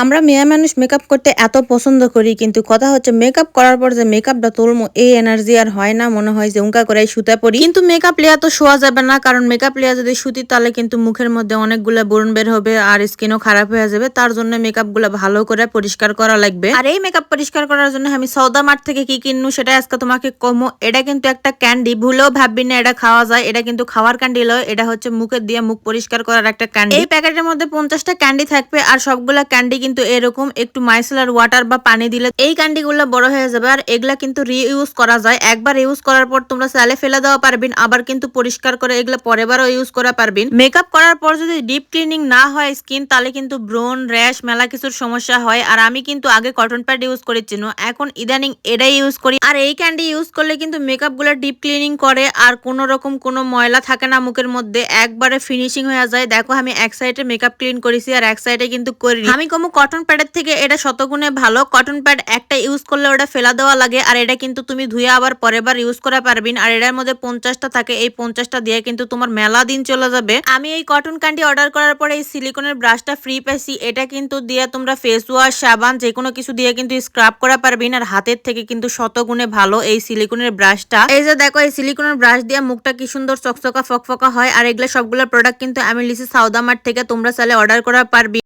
আমরা মেয়ে মানুষ মেকআপ করতে এত পছন্দ করি, কিন্তু কথা হচ্ছে মেকআপ করার পর যে মেকআপটা তুলমো, এই এনার্জি আর হয় না, মনে হয় যে উঙ্কা করে শুতে পড়ি কিন্তু মেকআপ লিয়া তো শোয়া যাবে না, কারণ মেকআপ লিয়া যদি সুতি তাহলে কিন্তু মুখের মধ্যে অনেকগুলো বরুণ বের হবে আর স্কিনও খারাপ হয়ে যাবে, তার জন্য মেকআপগুলো ভালো করে পরিষ্কার করা লাগবে। আর এই মেকআপ পরিষ্কার করার জন্য আমি সৌদা মার্ট থেকে কি কিনবো সেটা আজকে তোমাকে কমো। এটা কিন্তু একটা ক্যান্ডি ভুলেও ভাববি না, এটা খাওয়া যায়। এটা কিন্তু খাওয়ার ক্যান্ডি লয়, এটা হচ্ছে মুখের দিয়ে মুখ পরিষ্কার করার একটা ক্যান্ডি এই প্যাকেটের মধ্যে পঞ্চাশটা ক্যান্ডি থাকবে, আর সবগুলা ক্যান্ডি কিন্তু এরকম একটু মাইসেলার ওয়াটার বা পানি দিলে এই ক্যান্ডিগুলো বড় হয়ে যাবে। আর এগুলা কিন্তু রিইউজ করা যায়। একবার ইউজ করার পর তোমরা স্যালে ফেলে দেওয়া পারবেন, আবার কিন্তু পরিষ্কার করে এগুলো পরেবারও ইউজ করা পারবেন। মেকআপ করার পর যদি ডিপ ক্লিনিং না হয় স্কিন তাহলে কিন্তু ব্রোন র্যাশ, মেলা কিছুর সমস্যা হয়। আর আমি কিন্তু আগে কটন প্যাড ইউজ করেছিল এখন ইদানিং এটাই ইউজ করি। আর এই ক্যান্ডি ইউজ করলে কিন্তু মেকআপগুলো ডিপ ক্লিনিং করে, আর কোনো রকম কোনো ময়লা থাকে না মুখের মধ্যে। একবারে ফিনিশিং হয়ে যায়। দেখো আমি এক সাইডে মেকআপ ক্লিন করেছি, আর এক সাইডে কিন্তু করি আমি কোনো কটন প্যাডের থেকে এটা শতগুণে ভালো। কটন প্যাড একটা ইউজ করলে ওটা ফেলা দেওয়া লাগে, আর এটা কিন্তু তুমি ধুয়ে আবার পরের বার ইউজ করা পারবিন। আর এটার মধ্যে পঞ্চাশটা থাকে, এই পঞ্চাশটা দিয়ে কিন্তু তোমার মেলা দিন চলে যাবে। আমি এই কটন ক্যান্ডি অর্ডার করার পরে এই সিলিকনের ব্রাশটা ফ্রি পাইছি। এটা কিন্তু দিয়ে তোমরা ফেস ওয়াশ সাবান যে কোনো কিছু দিয়ে কিন্তু স্ক্রাব করা পারবিন। আর হাতের থেকে কিন্তু শতগুণে ভালো এই সিলিকনের ব্রাশটা এই যে দেখো, এই সিলিকনের ব্রাশ দিয়ে মুখটা কি সুন্দর চকচকা ফকফকা হয়। আর এগুলো সবগুলো প্রোডাক্ট কিন্তু আমি লিসি সাউদামার্ট থেকে। তোমরা চাইলে অর্ডার করা পারবি।